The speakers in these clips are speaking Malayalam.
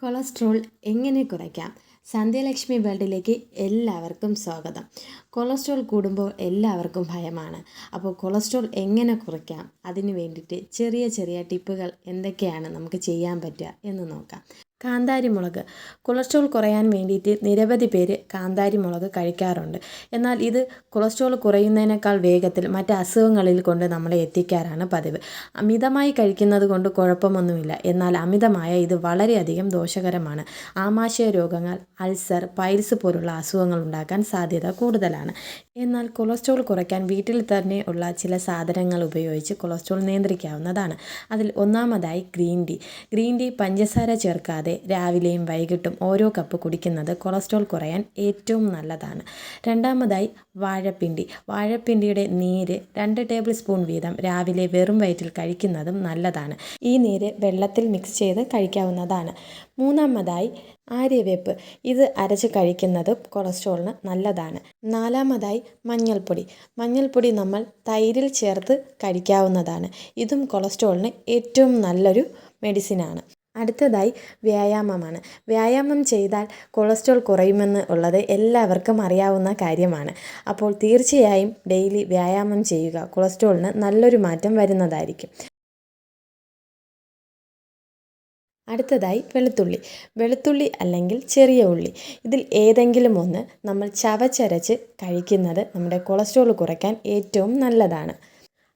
കൊളസ്ട്രോൾ എങ്ങനെ കുറയ്ക്കാം? സന്ധ്യലക്ഷ്മി വേൾഡിലേക്ക് എല്ലാവർക്കും സ്വാഗതം. കൊളസ്ട്രോൾ കൂടുമ്പോൾ എല്ലാവർക്കും ഭയമാണ്. അപ്പോൾ കൊളസ്ട്രോൾ എങ്ങനെ കുറയ്ക്കാം? അതിന് വേണ്ടിയിട്ട് ചെറിയ ചെറിയ ടിപ്പുകൾ എന്തൊക്കെയാണ് നമുക്ക് ചെയ്യാൻ പറ്റുക എന്ന് നോക്കാം. കാന്താരി മുളക് കൊളസ്ട്രോൾ കുറയാൻ വേണ്ടിയിട്ട് നിരവധി പേര് കാന്താരി മുളക് കഴിക്കാറുണ്ട്. എന്നാൽ ഇത് കൊളസ്ട്രോൾ കുറയുന്നതിനേക്കാൾ വേഗത്തിൽ മറ്റ് അസുഖങ്ങളിൽ കൊണ്ട് നമ്മളെ എത്തിക്കാറാണ് പതിവ്. അമിതമായി കഴിക്കുന്നത് കൊണ്ട് കുഴപ്പമൊന്നുമില്ല. എന്നാൽ അമിതമായ ഇത് വളരെയധികം ദോഷകരമാണ്. ആമാശയ രോഗങ്ങൾ അൾസർ പൈൽസ് പോലുള്ള അസുഖങ്ങൾ ഉണ്ടാക്കാൻ സാധ്യത കൂടുതലാണ്. എന്നാൽ കൊളസ്ട്രോൾ കുറയ്ക്കാൻ വീട്ടിൽ തന്നെ ഉള്ള ചില സാധനങ്ങൾ ഉപയോഗിച്ച് കൊളസ്ട്രോൾ നിയന്ത്രിക്കാവുന്നതാണ്. അതിൽ ഒന്നാമതായി ഗ്രീൻ ടീ. ഗ്രീൻ ടീ പഞ്ചസാര ചേർക്കാതെ രാവിലെയും വൈകിട്ടും ഓരോ കപ്പ് കുടിക്കുന്നത് കൊളസ്ട്രോൾ കുറയാൻ ഏറ്റവും നല്ലതാണ്. രണ്ടാമതായി വാഴപ്പിണ്ടി. വാഴപ്പിണ്ടിയുടെ നീര് രണ്ട് ടേബിൾ സ്പൂൺ വീതം രാവിലെ വെറും വയറ്റിൽ കഴിക്കുന്നതും നല്ലതാണ്. ഈ നീര് വെള്ളത്തിൽ മിക്സ് ചെയ്ത് കഴിക്കാവുന്നതാണ്. മൂന്നാമതായി ആര്യവേപ്പ്. ഇത് അരച്ച് കഴിക്കുന്നത് കൊളസ്ട്രോളിന് നല്ലതാണ്. നാലാമതായി മഞ്ഞൾപ്പൊടി. മഞ്ഞൾപ്പൊടി നമ്മൾ തൈരിൽ ചേർത്ത് കഴിക്കാവുന്നതാണ്. ഇതും കൊളസ്ട്രോളിന് ഏറ്റവും നല്ലൊരു മെഡിസിനാണ്. അടുത്തതായി വ്യായാമമാണ്. വ്യായാമം ചെയ്താൽ കൊളസ്ട്രോൾ കുറയുമെന്ന് ഉള്ളത് എല്ലാവർക്കും അറിയാവുന്ന കാര്യമാണ്. അപ്പോൾ തീർച്ചയായും ഡെയിലി വ്യായാമം ചെയ്യുക. കൊളസ്ട്രോളിന് നല്ലൊരു മാറ്റം വരുന്നതായിരിക്കും. അടുത്തതായി വെളുത്തുള്ളി. വെളുത്തുള്ളി അല്ലെങ്കിൽ ചെറിയ ഉള്ളി. ഇതിൽ ഏതെങ്കിലും ഒന്ന് നമ്മൾ ചവച്ചരച്ച് കഴിക്കുന്നത് നമ്മുടെ കൊളസ്ട്രോൾ കുറയ്ക്കാൻ ഏറ്റവും നല്ലതാണ്.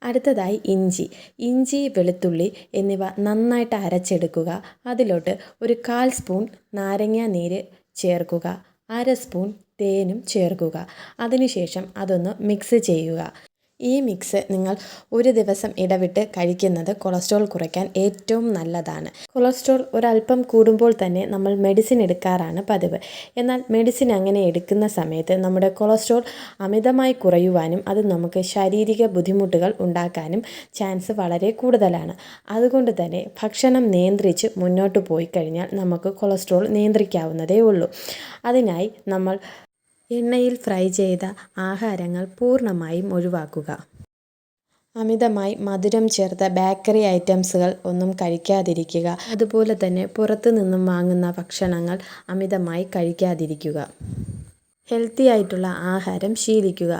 അടുത്തതായി ഇഞ്ചി. ഇഞ്ചി വെളുത്തുള്ളി എന്നിവ നന്നായിട്ട് അരച്ചെടുക്കുക. അതിലോട്ട് ഒരു കാൽ സ്പൂൺ നാരങ്ങ നീര് ചേർക്കുക. അര സ്പൂൺ തേനും ചേർക്കുക. അതിനുശേഷം അതൊന്ന് മിക്സ് ചെയ്യുക. ഈ മിക്സ് നിങ്ങൾ ഒരു ദിവസം ഇടവിട്ട് കഴിക്കുന്നത് കൊളസ്ട്രോൾ കുറയ്ക്കാൻ ഏറ്റവും നല്ലതാണ്. കൊളസ്ട്രോൾ ഒരല്പം കൂടുമ്പോൾ തന്നെ നമ്മൾ മെഡിസിൻ എടുക്കാറാണ് പതിവ്. എന്നാൽ മെഡിസിൻ അങ്ങനെ എടുക്കുന്ന സമയത്ത് നമ്മുടെ കൊളസ്ട്രോൾ അമിതമായി കുറയുവാനും അത് നമുക്ക് ശാരീരിക ബുദ്ധിമുട്ടുകൾ ഉണ്ടാക്കാനും ചാൻസ് വളരെ കൂടുതലാണ്. അതുകൊണ്ട് തന്നെ ഭക്ഷണം നിയന്ത്രിച്ച് മുന്നോട്ട് പോയി കഴിഞ്ഞാൽ നമുക്ക് കൊളസ്ട്രോൾ നിയന്ത്രിക്കാവുന്നതേ ഉള്ളൂ. അതിനായി നമ്മൾ എണ്ണയിൽ ഫ്രൈ ചെയ്ത ആഹാരങ്ങൾ പൂർണമായും ഒഴിവാക്കുക. അമിതമായി മധുരം ചേർത്ത ബേക്കറി ഐറ്റംസുകൾ ഒന്നും കഴിക്കാതിരിക്കുക. അതുപോലെ തന്നെ പുറത്തു നിന്നും വാങ്ങുന്ന ഭക്ഷണങ്ങൾ അമിതമായി കഴിക്കാതിരിക്കുക. ഹെൽത്തി ആയിട്ടുള്ള ആഹാരം ശീലിക്കുക.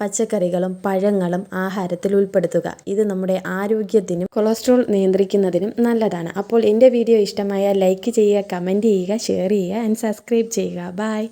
പച്ചക്കറികളും പഴങ്ങളും ആഹാരത്തിൽ ഉൾപ്പെടുത്തുക. ഇത് നമ്മുടെ ആരോഗ്യത്തിനും കൊളസ്ട്രോൾ നിയന്ത്രിക്കുന്നതിനും നല്ലതാണ്. അപ്പോൾ എന്റെ വീഡിയോ ഇഷ്ടമായാൽ ലൈക്ക് ചെയ്യുക കമന്റ് ചെയ്യുക ഷെയർ ചെയ്യുക ആൻഡ് സബ്സ്ക്രൈബ് ചെയ്യുക. ബൈ